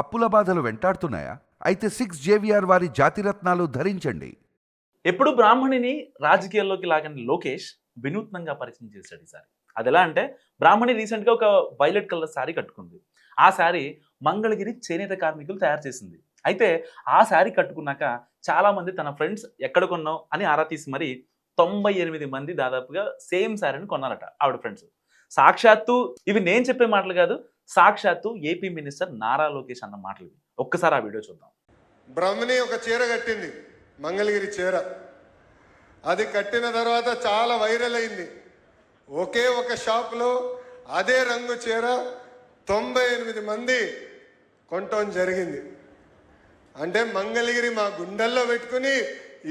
అప్పుల బాధలు వెంటాడుతున్నాయా? అయితే సిక్స్ జేవిఆర్ వారి జాతిరత్నాలు ధరించండి. ఎప్పుడు బ్రాహ్మణిని రాజకీయాల్లోకి లాగని లోకేష్ వినూత్నంగా పరిచయం చేశాడు ఈసారి. అది ఎలా అంటే బ్రాహ్మణి రీసెంట్గా ఒక వైలెట్ కలర్ శారీ కట్టుకుంది. ఆ శారీ మంగళగిరి చేనేత కార్మికులు తయారు చేసింది. అయితే ఆ శారీ కట్టుకున్నాక చాలామంది తన ఫ్రెండ్స్ ఎక్కడ కొన్నావు అని ఆరా తీసి మరి తొంభై ఎనిమిది మంది దాదాపుగా సేమ్ శారీని కొన్నారట ఆవిడ ఫ్రెండ్స్. సాక్షాత్తు ఇవి నేను చెప్పే మాటలు కాదు సాక్షాత్తు ఏపీ మినిస్టర్ నారా లోకేష్ అన్న మాటలు ఒక్కసారి ఆ వీడియో చూద్దాం. బ్రహ్మని ఒక చీర కట్టింది మంగళగిరి చీర. అది కట్టిన తర్వాత చాలా వైరల్ అయింది. ఒకే ఒక షాప్లో అదే రంగు చీర తొంభై ఎనిమిది మంది కొనటం జరిగింది. అంటే మంగళగిరి మా గుండెల్లో పెట్టుకుని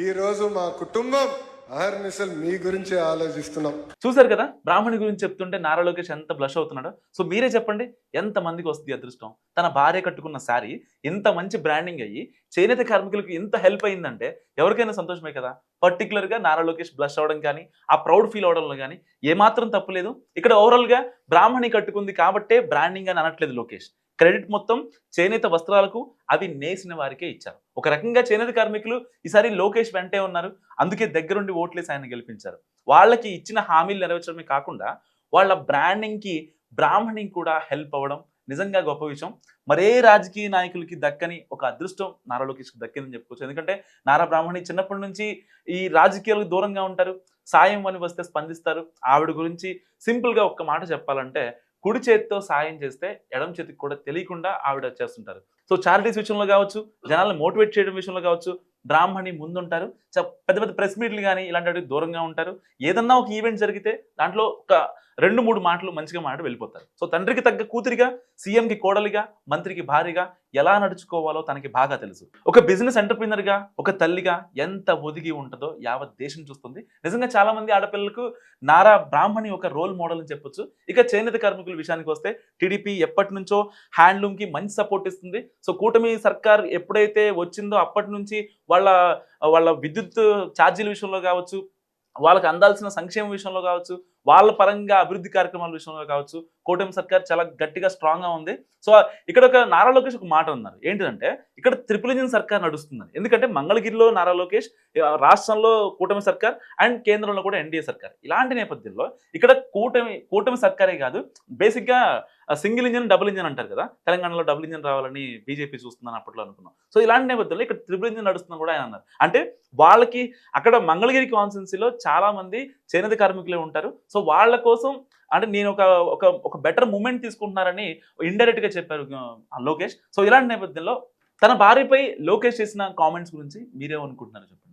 ఈరోజు మా కుటుంబం అహర్నిశలు మీ గురించి ఆలోచిస్తున్నాం. చూసారు కదా? బ్రాహ్మణి గురించి చెప్తుంటే నారా లోకేష్ ఎంత బ్లష్ అవుతున్నాడు. సో మీరే చెప్పండి ఎంత మందికి వస్తుంది అదృష్టం? తన భార్య కట్టుకున్న శారీ ఇంత మంచి బ్రాండింగ్ అయ్యి చేనేత కార్మికులకు ఇంత హెల్ప్ అయిందంటే ఎవరికైనా సంతోషమే కదా? పర్టికులర్గా నారా లోకేష్ బ్లష్ అవ్వడం కానీ ఆ ప్రౌడ్ ఫీల్ అవడంలో కానీ ఏమాత్రం తప్పులేదు ఇక్కడ ఓవరాల్గా బ్రాహ్మణి కట్టుకుంది కాబట్టే బ్రాండింగ్ అని అనట్లేదు లోకేష్. క్రెడిట్ మొత్తం చేనేత వస్త్రాలకు అవి నేసిన వారికే ఇచ్చారు. ఒక రకంగా చేనేత కార్మికులు ఈసారి లోకేష్ వెంటే ఉన్నారు. అందుకే దగ్గరుండి ఓట్లేసి ఆయన గెలిపించారు. వాళ్ళకి ఇచ్చిన హామీలు నెరవేర్చడమే కాకుండా వాళ్ళ బ్రాండింగ్కి కి కూడా హెల్ప్ అవ్వడం నిజంగా గొప్ప విషయం. మరే రాజకీయ నాయకులకి దక్కని ఒక అదృష్టం నారా లోకేష్కి దక్కిందని చెప్పుకోవచ్చు. ఎందుకంటే నారా బ్రాహ్మణి చిన్నప్పటి నుంచి ఈ రాజకీయాలకు దూరంగా ఉంటారు. సాయం అని వస్తే స్పందిస్తారు. ఆవిడ గురించి సింపుల్గా ఒక్క మాట చెప్పాలంటే కుడి చేతితో సాయం చేస్తే ఎడం చేతికి కూడా తెలియకుండా ఆవిడ వచ్చేస్తుంటారు. సో చారిటీస్ విషయంలో కావచ్చు జనాలను మోటివేట్ చేయడం విషయంలో కావచ్చు బ్రాహ్మణి ముందుంటారు. పెద్ద పెద్ద ప్రెస్ మీట్లు కానీ ఇలాంటి వాటికి దూరంగా ఉంటారు. ఏదన్నా ఒక ఈవెంట్ జరిగితే దాంట్లో ఒక రెండు మూడు మాటలు మంచిగా మాట వెళ్ళిపోతారు. సో తండ్రికి తగ్గ కూతురిగా సీఎంకి కోడలిగా మంత్రికి భార్యగా ఎలా నడుచుకోవాలో తనకి బాగా తెలుసు. ఒక బిజినెస్ ఎంటర్ప్రీనర్గా ఒక తల్లిగా ఎంత ఒదిగి ఉంటుందో యావత్ దేశం చూస్తుంది. నిజంగా చాలా మంది ఆడపిల్లలకు నారా బ్రాహ్మణి ఒక రోల్ మోడల్ అని చెప్పొచ్చు. ఇక చేనేత కార్మికుల విషయానికి వస్తే టీడీపీ ఎప్పటి నుంచో హ్యాండ్లూమ్కి మంచి సపోర్ట్ ఇస్తుంది. సో కూటమి సర్కార్ ఎప్పుడైతే వచ్చిందో అప్పటి నుంచి వాళ్ళ వాళ్ళ విద్యుత్ ఛార్జీల విషయంలో కావచ్చు వాళ్ళకి అందాల్సిన సంక్షేమ విషయంలో కావచ్చు వాళ్ళ పరంగా అభివృద్ధి కార్యక్రమాల విషయంలో కావచ్చు కూటమి సర్కార్ చాలా గట్టిగా స్ట్రాంగ్గా ఉంది. సో ఇక్కడ ఒక నారా లోకేష్ ఒక మాట ఉన్నారు ఏంటంటే ఇక్కడ త్రిపుల్ ఇంజిన్ సర్కార్ నడుస్తుందని. ఎందుకంటే మంగళగిరిలో నారా లోకేష్ రాష్ట్రంలో కూటమి సర్కార్ అండ్ కేంద్రంలో కూడా ఎన్డీఏ సర్కార్. ఇలాంటి నేపథ్యంలో ఇక్కడ కూటమి కూటమి సర్కారే కాదు బేసిక్గా సింగిల్ ఇంజన్ డబుల్ ఇంజిన్ అంటారు కదా? తెలంగాణలో డబుల్ ఇంజిన్ రావాలని బీజేపీ చూస్తుందని అప్పట్లో అనుకున్నాం. సో ఇలాంటి నేపథ్యంలో ఇక్కడ త్రిపుల్ ఇంజిన్ నడుస్తుందని కూడా ఆయన అన్నారు. అంటే వాళ్ళకి అక్కడ మంగళగిరి కాన్స్టిట్యున్సీలో చాలా మంది చేనేత కార్మికులే ఉంటారు. సో వాళ్ళ కోసం అంటే నేను ఒక ఒక ఒక బెటర్ మూమెంట్ తీసుకుంటున్నారని ఇండైరెక్ట్గా చెప్పారు లోకేష్. సో ఇలాంటి నేపథ్యంలో తన భార్యపై లోకేష్ చేసిన కామెంట్స్ గురించి మీరేమనుకుంటున్నారు చెప్పండి?